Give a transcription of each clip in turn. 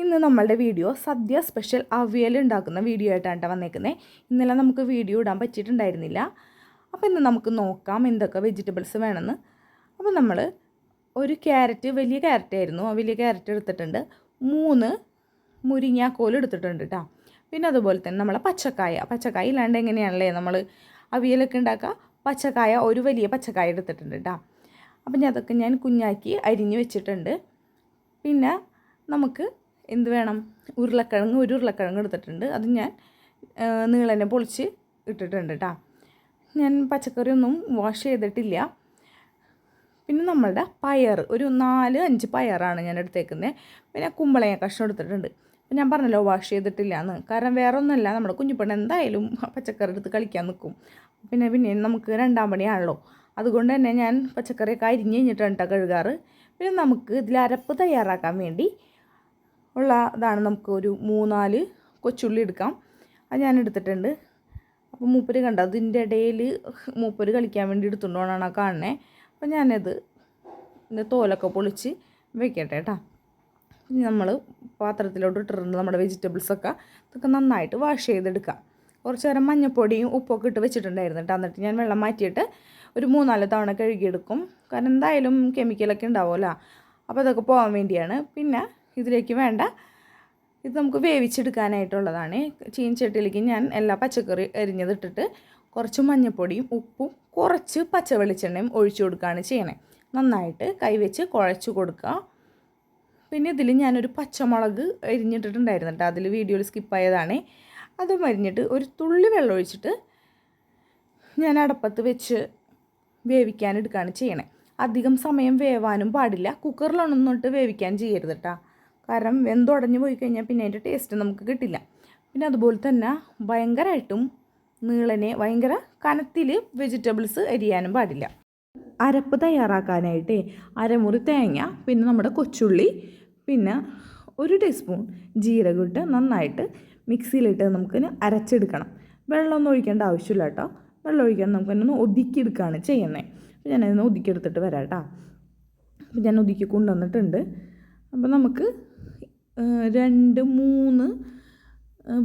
ഇന്ന് നമ്മളുടെ വീഡിയോ സദ്യ സ്പെഷ്യൽ അവിയൽ ഉണ്ടാക്കുന്ന വീഡിയോ ആയിട്ടാണ് വന്നേക്കുന്നത് ഇന്നലെ നമുക്ക് വീഡിയോ ഇടാൻ പറ്റിയിട്ടുണ്ടായിരുന്നില്ല. അപ്പോൾ ഇന്ന് നമുക്ക് നോക്കാം എന്തൊക്കെ വെജിറ്റബിൾസ് വേണമെന്ന് അപ്പോൾ നമ്മൾ ഒരു ക്യാരറ്റ് വലിയ ക്യാരറ്റ് ആയിരുന്നു. ആ വലിയ ക്യാരറ്റ് എടുത്തിട്ടുണ്ട്. മൂന്ന് മുരിങ്ങാക്കോൽ എടുത്തിട്ടുണ്ട് കേട്ടോ പിന്നെ അതുപോലെ തന്നെ നമ്മളെ പച്ചക്കായ. പച്ചക്കായ ഇല്ലാണ്ട് എങ്ങനെയാണല്ലേ നമ്മൾ അവിയലൊക്കെ ഉണ്ടാക്കുക? പച്ചക്കായ ഒരു വലിയ പച്ചക്കായ എടുത്തിട്ടുണ്ട് കേട്ടോ അപ്പം ഞാൻ അതൊക്കെ ഞാൻ കുഞ്ഞാക്കി അരിഞ്ഞ് വെച്ചിട്ടുണ്ട്. പിന്നെ നമുക്ക് എന്ത് വേണം? ഉരുളക്കിഴങ്ങ് ഒരു ഉരുളക്കിഴങ്ങ് എടുത്തിട്ടുണ്ട്. അത് ഞാൻ നീളനെ പൊളിച്ച് ഇട്ടിട്ടുണ്ട് കേട്ടോ ഞാൻ പച്ചക്കറിയൊന്നും വാഷ് ചെയ്തിട്ടില്ല. പിന്നെ നമ്മളുടെ പയർ ഒരു നാല് അഞ്ച് പയറാണ് ഞാൻ എടുത്തേക്കുന്നത് പിന്നെ കുമ്പളങ്ങ കഷ്ണം എടുത്തിട്ടുണ്ട്. ഞാൻ പറഞ്ഞല്ലോ വാഷ് ചെയ്തിട്ടില്ല എന്ന് കാരണം വേറെ ഒന്നുമല്ല നമ്മുടെ കുഞ്ഞുപെണ്ണ് എന്തായാലും പച്ചക്കറി എടുത്ത് കളിക്കാൻ നിൽക്കും പിന്നെ പിന്നെ നമുക്ക് രണ്ടാം പണിയാണല്ലോ. അതുകൊണ്ട് തന്നെ ഞാൻ പച്ചക്കറിയൊക്കെ അരിഞ്ഞ് കഴിഞ്ഞിട്ടാണ് കഴുകാറ്. പിന്നെ നമുക്ക് ഇതിൽ അരപ്പ് തയ്യാറാക്കാൻ വേണ്ടി ഉള്ള ഇതാണ് നമുക്ക് ഒരു മൂന്നാൽ കൊച്ചുള്ളി എടുക്കാം. അത് ഞാൻ എടുത്തിട്ടുണ്ട്. അപ്പോൾ മൂപ്പര് കണ്ട? അതിന്റെ ഇടയിൽ മൂപ്പര് കളിക്കാൻ വേണ്ടി എടുത്തുകൊണ്ടാണ് ആ കാണണേ അപ്പോൾ ഞാനത് ഇതിന്റെ തോലൊക്കെ പൊളിച്ച് വെക്കട്ടെ കേട്ടോ. നമ്മൾ പാത്രത്തിലോട്ട് ഇട്ടിട്ടുണ്ട് നമ്മുടെ വെജിറ്റബിൾസൊക്കെ ഇതൊക്കെ നന്നായിട്ട് വാഷ് ചെയ്തെടുക്കാം കുറച്ച് നേരം മഞ്ഞപ്പൊടിയും ഉപ്പൊക്കെ ഇട്ട് വെച്ചിട്ടുണ്ടായിരുന്നു കേട്ടോ. എന്നിട്ട് ഞാൻ വെള്ളം മാറ്റിയിട്ട് ഒരു മൂന്നാൽ തവണ കഴുകിയെടുക്കും. കാരണം എന്തായാലും കെമിക്കലൊക്കെ ഉണ്ടാവുമല്ലോ. അപ്പോൾ അതൊക്കെ പോകാൻ വേണ്ടിയാണ്. പിന്നെ ഇതിലേക്ക് വേണ്ട. ഇത് നമുക്ക് വേവിച്ചെടുക്കാനായിട്ടുള്ളതാണ്. ചീനച്ചട്ടിയിലേക്ക് ഞാൻ എല്ലാ പച്ചക്കറി എരിഞ്ഞതിട്ടിട്ട് കുറച്ച് മഞ്ഞൾപ്പൊടിയും ഉപ്പും കുറച്ച് പച്ച വെളിച്ചെണ്ണയും ഒഴിച്ചു കൊടുക്കുകയാണ് ചെയ്യണേ. നന്നായിട്ട് കൈവച്ച് കുഴച്ച് കൊടുക്കുക. പിന്നെ ഇതിൽ ഞാനൊരു പച്ചമുളക് എരിഞ്ഞിട്ടിട്ടുണ്ടായിരുന്നു കേട്ടോ. അതിൽ വീഡിയോയിൽ സ്കിപ്പായതാണ് അതും അരിഞ്ഞിട്ട് ഒരു തുള്ളി വെള്ളം ഒഴിച്ചിട്ട് ഞാൻ അടപ്പത്ത് വെച്ച് വേവിക്കാനെടുക്കുകയാണ് ചെയ്യണേ. അധികം സമയം വേവാനും പാടില്ല. കുക്കറിലൊന്നും ഇട്ട് വേവിക്കാൻ ചെയ്യരുത് കേട്ടോ. കാരണം വെന്തുടഞ്ഞു പോയി കഴിഞ്ഞാൽ പിന്നെ അതിന്റെ ടേസ്റ്റ് നമുക്ക് കിട്ടില്ല. പിന്നെ അതുപോലെ തന്നെ ഭയങ്കരമായിട്ടും നീളനെ ഭയങ്കര കനത്തിൽ വെജിറ്റബിൾസ് അരിയാനും പാടില്ല. അരപ്പ് തയ്യാറാക്കാനായിട്ട് അരമുറി തേങ്ങ പിന്നെ നമ്മുടെ കൊച്ചുള്ളി പിന്നെ ഒരു ടീസ്പൂൺ ജീരകം ഇട്ട് നന്നായിട്ട് മിക്സിയിലിട്ട് നമുക്കിന് അരച്ചെടുക്കണം. വെള്ളമൊന്നും ഒഴിക്കേണ്ട ആവശ്യമില്ല കേട്ടോ. വെള്ളം ഒഴിക്കാൻ നമുക്കൊന്ന് ഒതുക്കിയെടുക്കുകയാണ് ചെയ്യുന്നത്. അപ്പോൾ ഞാനതിന് ഒതുക്കിയെടുത്തിട്ട് വരാം കേട്ടോ. അപ്പോൾ ഞാൻ ഒതുക്കി കൊണ്ടുവന്നിട്ടുണ്ട്. അപ്പോൾ നമുക്ക് രണ്ട് മൂന്ന്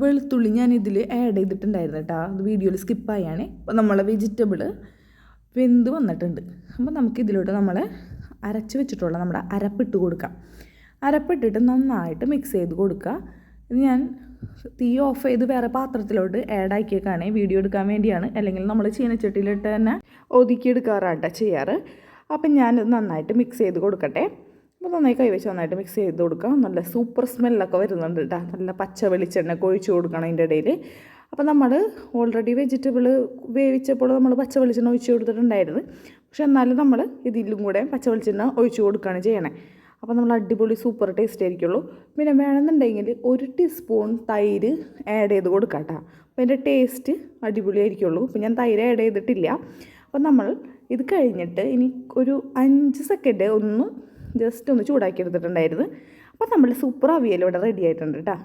വെളുത്തുള്ളി ഞാൻ ഇതിൽ ആഡ് ചെയ്തിട്ടുണ്ടായിരുന്നു കേട്ടോ. അത് വീഡിയോയിൽ സ്കിപ്പായാണ് അപ്പോൾ നമ്മളെ വെജിറ്റബിൾ വെന്ത് വന്നിട്ടുണ്ട്. അപ്പോൾ നമുക്ക് ഇതിലോട്ട് നമ്മൾ അരച്ച് വെച്ചിട്ടുള്ള നമ്മുടെ അരപ്പിട്ട് കൊടുക്കാം. അരപ്പിട്ടിട്ട് നന്നായിട്ട് മിക്സ് ചെയ്ത് കൊടുക്കുക. ഞാൻ തീ ഓഫ് ചെയ്ത് വേറെ പാത്രത്തിലോട്ട് ആഡ് ആക്കിയേക്കാണ്. വീഡിയോ എടുക്കാൻ വേണ്ടിയാണ്. അല്ലെങ്കിൽ നമ്മൾ ചീനച്ചട്ടിയിലിട്ട് തന്നെ ഒതുക്കിയെടുക്കാറാണ് ചെയ്യാറ്. അപ്പം ഞാൻ നന്നായിട്ട് മിക്സ് ചെയ്ത് കൊടുക്കട്ടെ. അപ്പോൾ നന്നായി കൈവച്ച് നന്നായിട്ട് മിക്സ് ചെയ്ത് കൊടുക്കാം നല്ല സൂപ്പർ സ്മെല്ലൊക്കെ വരുന്നുണ്ട് കേട്ടോ നല്ല പച്ച വെളിച്ചെണ്ണ ഒഴിച്ച് കൊടുക്കണം അതിന്റെ ഇടയിൽ അപ്പോൾ നമ്മൾ ഓൾറെഡി വെജിറ്റബിൾ വേവിച്ചപ്പോൾ നമ്മൾ പച്ച വെളിച്ചെണ്ണ ഒഴിച്ച് കൊടുത്തിട്ടുണ്ടായിരുന്നു. പക്ഷെ എന്നാലും നമ്മൾ ഇതിലും കൂടെ പച്ച വെളിച്ചെണ്ണ ഒഴിച്ച് കൊടുക്കുകയാണ് ചെയ്യണേ. അപ്പോൾ നമ്മൾ അടിപൊളി സൂപ്പർ ടേസ്റ്റ് ആയിരിക്കുള്ളൂ. പിന്നെ വേണമെന്നുണ്ടെങ്കിൽ ഒരു ടീസ്പൂൺ തൈര് ആഡ് ചെയ്ത് കൊടുക്കാം കേട്ടോ അപ്പോൾ അതിന്റെ ടേസ്റ്റ് അടിപൊളിയായിരിക്കുള്ളൂ. അപ്പോൾ ഞാൻ തൈര് ആഡ് ചെയ്തിട്ടില്ല. അപ്പോൾ നമ്മൾ ഇത് കഴിഞ്ഞിട്ട് ഇനി ഒരു അഞ്ച് സെക്കൻഡ് ഒന്ന് ജസ്റ്റ് ഒന്ന് ചൂടാക്കി എടുത്തിട്ടുണ്ടായിരുന്നു. അപ്പോൾ നമ്മൾ സൂപ്പർ അവിയൽ ഇവിടെ റെഡി ആയിട്ടുണ്ട് കേട്ടോ